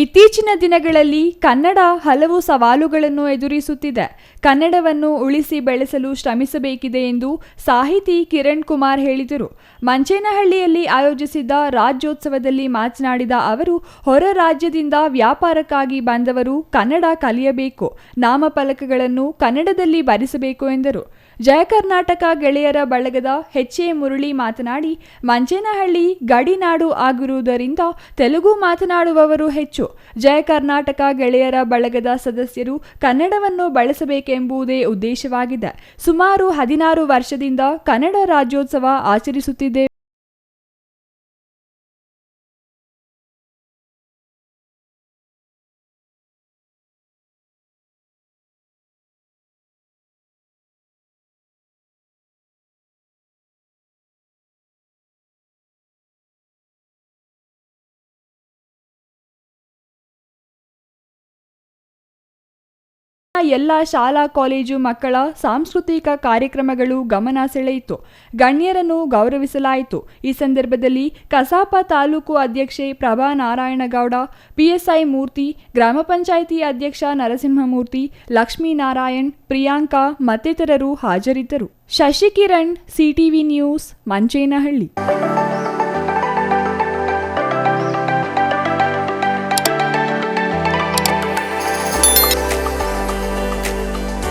ಇತ್ತೀಚಿನ ದಿನಗಳಲ್ಲಿ ಕನ್ನಡ ಹಲವು ಸವಾಲುಗಳನ್ನು ಎದುರಿಸುತ್ತಿದೆ. ಕನ್ನಡವನ್ನು ಉಳಿಸಿ ಬೆಳೆಸಲು ಶ್ರಮಿಸಬೇಕಿದೆ ಎಂದು ಸಾಹಿತಿ ಕಿರಣ್ ಕುಮಾರ್ ಹೇಳಿದರು. ಮಂಚೇನಹಳ್ಳಿಯಲ್ಲಿ ಆಯೋಜಿಸಿದ್ದ ರಾಜ್ಯೋತ್ಸವದಲ್ಲಿ ಮಾತನಾಡಿದ ಅವರು, ಹೊರ ರಾಜ್ಯದಿಂದ ವ್ಯಾಪಾರಕ್ಕಾಗಿ ಬಂದವರು ಕನ್ನಡ ಕಲಿಯಬೇಕು, ನಾಮಫಲಕಗಳನ್ನು ಕನ್ನಡದಲ್ಲಿ ಬರೆಸಬೇಕು ಎಂದರು. ಜಯ ಕರ್ನಾಟಕ ಗೆಳೆಯರ ಬಳಗದ ಎಚ್ ಎ ಮುರಳಿ ಮಾತನಾಡಿ ಮಂಚೇನಹಳ್ಳಿ ಗಡಿನಾಡು ಆಗಿರುವುದರಿಂದ ತೆಲುಗು ಮಾತನಾಡುವವರು ಹೆಚ್ಚು. ಜಯ ಕರ್ನಾಟಕ ಗೆಳೆಯರ ಬಳಗದ ಸದಸ್ಯರು ಕನ್ನಡವನ್ನು ಬಳಸಬೇಕೆಂಬುದೇ ಉದ್ದೇಶವಾಗಿದೆ. ಸುಮಾರು ಹದಿನಾರು ವರ್ಷದಿಂದ ಕನ್ನಡ ರಾಜ್ಯೋತ್ಸವ ಆಚರಿಸುತ್ತಿದ್ದೇವೆ. ಎಲ್ಲ ಶಾಲಾ, ಕಾಲೇಜು ಮಕ್ಕಳ ಸಾಂಸ್ಕೃತಿಕ ಕಾರ್ಯಕ್ರಮಗಳು ಗಮನ ಸೆಳೆಯಿತು. ಗಣ್ಯರನ್ನು ಗೌರವಿಸಲಾಯಿತು. ಈ ಸಂದರ್ಭದಲ್ಲಿ ಕಸಾಪ ತಾಲೂಕು ಅಧ್ಯಕ್ಷೆ ಪ್ರಭಾ ನಾರಾಯಣಗೌಡ ಪಿಎಸ್ಐ ಮೂರ್ತಿ, ಗ್ರಾಮ ಪಂಚಾಯಿತಿ ಅಧ್ಯಕ್ಷ ನರಸಿಂಹಮೂರ್ತಿ, ಲಕ್ಷ್ಮೀನಾರಾಯಣ್, ಪ್ರಿಯಾಂಕಾ ಮತ್ತಿತರರು ಹಾಜರಿದ್ದರು. Shashikiran, CTV news, Manchenahalli.